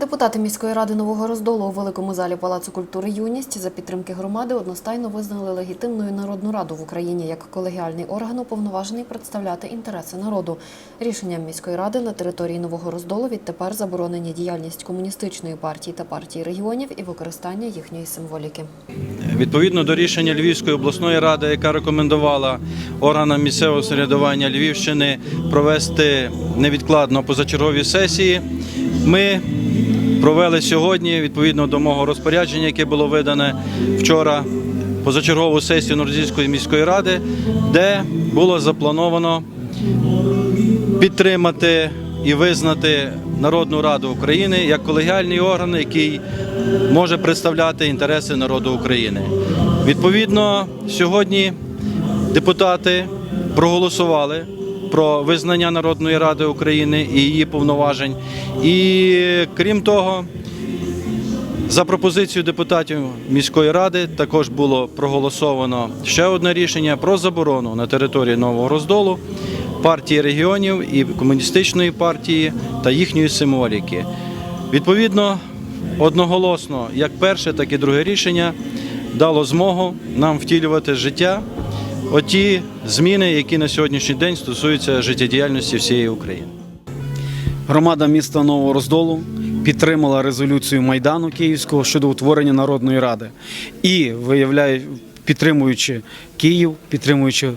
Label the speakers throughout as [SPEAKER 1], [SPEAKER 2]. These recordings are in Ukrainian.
[SPEAKER 1] Депутати міської ради Нового Роздолу у великому залі Палацу культури Юність за підтримки громади одностайно визнали легітимною народну раду в Україні як колегіальний орган, уповноважений представляти інтереси народу. Рішенням міської ради на території Нового Роздолу відтепер заборонені діяльність комуністичної партії та партії регіонів і використання їхньої символіки.
[SPEAKER 2] Відповідно до рішення Львівської обласної ради, яка рекомендувала органам місцевого самоврядування Львівщини провести невідкладно позачергові сесії, ми провели сьогодні, відповідно до мого розпорядження, яке було видане вчора, позачергову сесію Нордзійської міської ради, де було заплановано підтримати і визнати Народну Раду України як колегіальний орган, який може представляти інтереси народу України. Відповідно, сьогодні депутати проголосували про визнання Народної Ради України і її повноважень. І крім того, за пропозицією депутатів міської ради також було проголосовано ще одне рішення про заборону на території Нового Роздолу партії регіонів і комуністичної партії та їхньої символіки. Відповідно, одноголосно, як перше, так і друге рішення дало змогу нам втілювати життя оті зміни, які на сьогоднішній день стосуються життєдіяльності всієї України.
[SPEAKER 3] Громада міста Нового Роздолу підтримала резолюцію Майдану Київського щодо утворення Народної Ради і виявляє, підтримуючи Київ, підтримуючи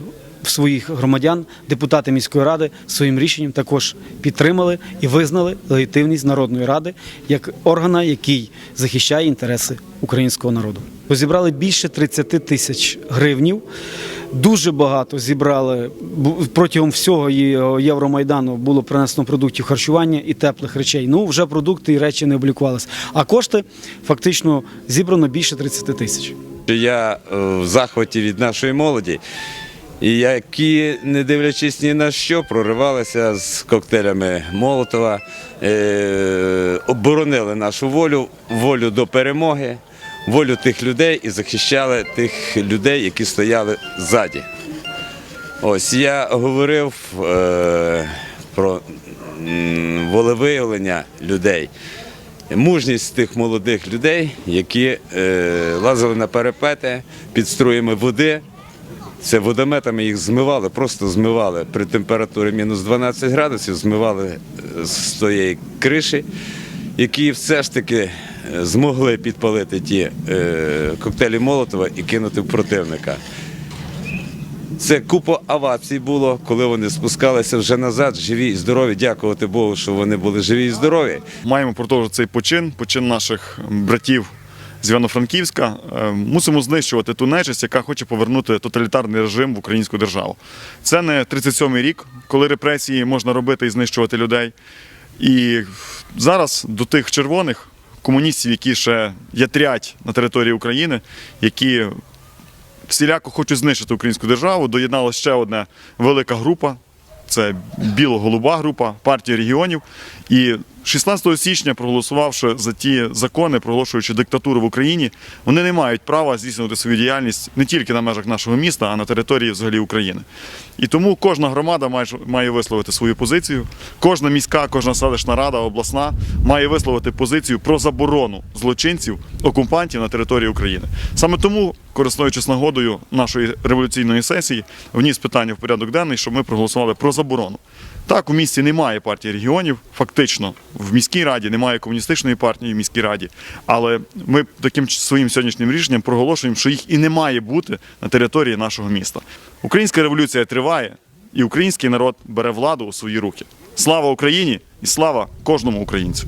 [SPEAKER 3] своїх громадян, депутати міської ради своїм рішенням також підтримали і визнали легітимність Народної ради як органа, який захищає інтереси українського народу. Зібрали більше 30 тисяч гривнів. Дуже багато зібрали протягом всього Євромайдану було принесено продуктів харчування і теплих речей. Ну вже продукти і речі не облікувалися. А кошти фактично зібрано більше 30 тисяч.
[SPEAKER 4] Я е, в захваті від нашої молоді, які, не дивлячись ні на що, проривалися з коктейлями Молотова, е, оборонили нашу волю, волю до перемоги, волю тих людей і захищали тих людей, які стояли ззаді. Ось я говорив е, про волевиявлення людей, мужність тих молодих людей, які е, лазили на перепети під струями води. Це водометами їх змивали, просто змивали при температурі мінус 12 градусів, змивали е, з тієї криші, які все ж таки змогли підпалити ті е, коктейлі Молотова і кинути в противника. Це купа авацій було, коли вони спускалися вже назад, живі і здорові. Дякувати Богу, що вони були живі і здорові.
[SPEAKER 5] Маємо продовжити цей почин, почин наших братів з Івано-Франківська. Е, Мусимо знищувати ту нечисть, яка хоче повернути тоталітарний режим в українську державу. Це не 37-й рік, коли репресії можна робити і знищувати людей. І зараз до тих червоних комуністів, які ще ятрять на території України, які всіляко хочуть знищити українську державу, доєдналася ще одна велика група. Це біло-голуба група партії регіонів. І 16 січня, проголосувавши за ті закони, проголошуючи диктатуру в Україні, вони не мають права здійснювати свою діяльність не тільки на межах нашого міста, а на території взагалі України. І тому кожна громада має, висловити свою позицію. Кожна міська, кожна селищна рада, обласна має висловити позицію про заборону злочинців, окупантів на території України. Саме тому, користуючись нагодою нашої революційної сесії, вніс питання в порядок денний, щоб ми проголосували про заборону. Так, у місті немає партії регіонів, фактично в міській раді немає комуністичної партії в міській раді. Але ми таким своїм сьогоднішнім рішенням проголошуємо, що їх і не має бути на території нашого міста. Українська революція триває, і український народ бере владу у свої руки. Слава Україні і слава кожному українцю!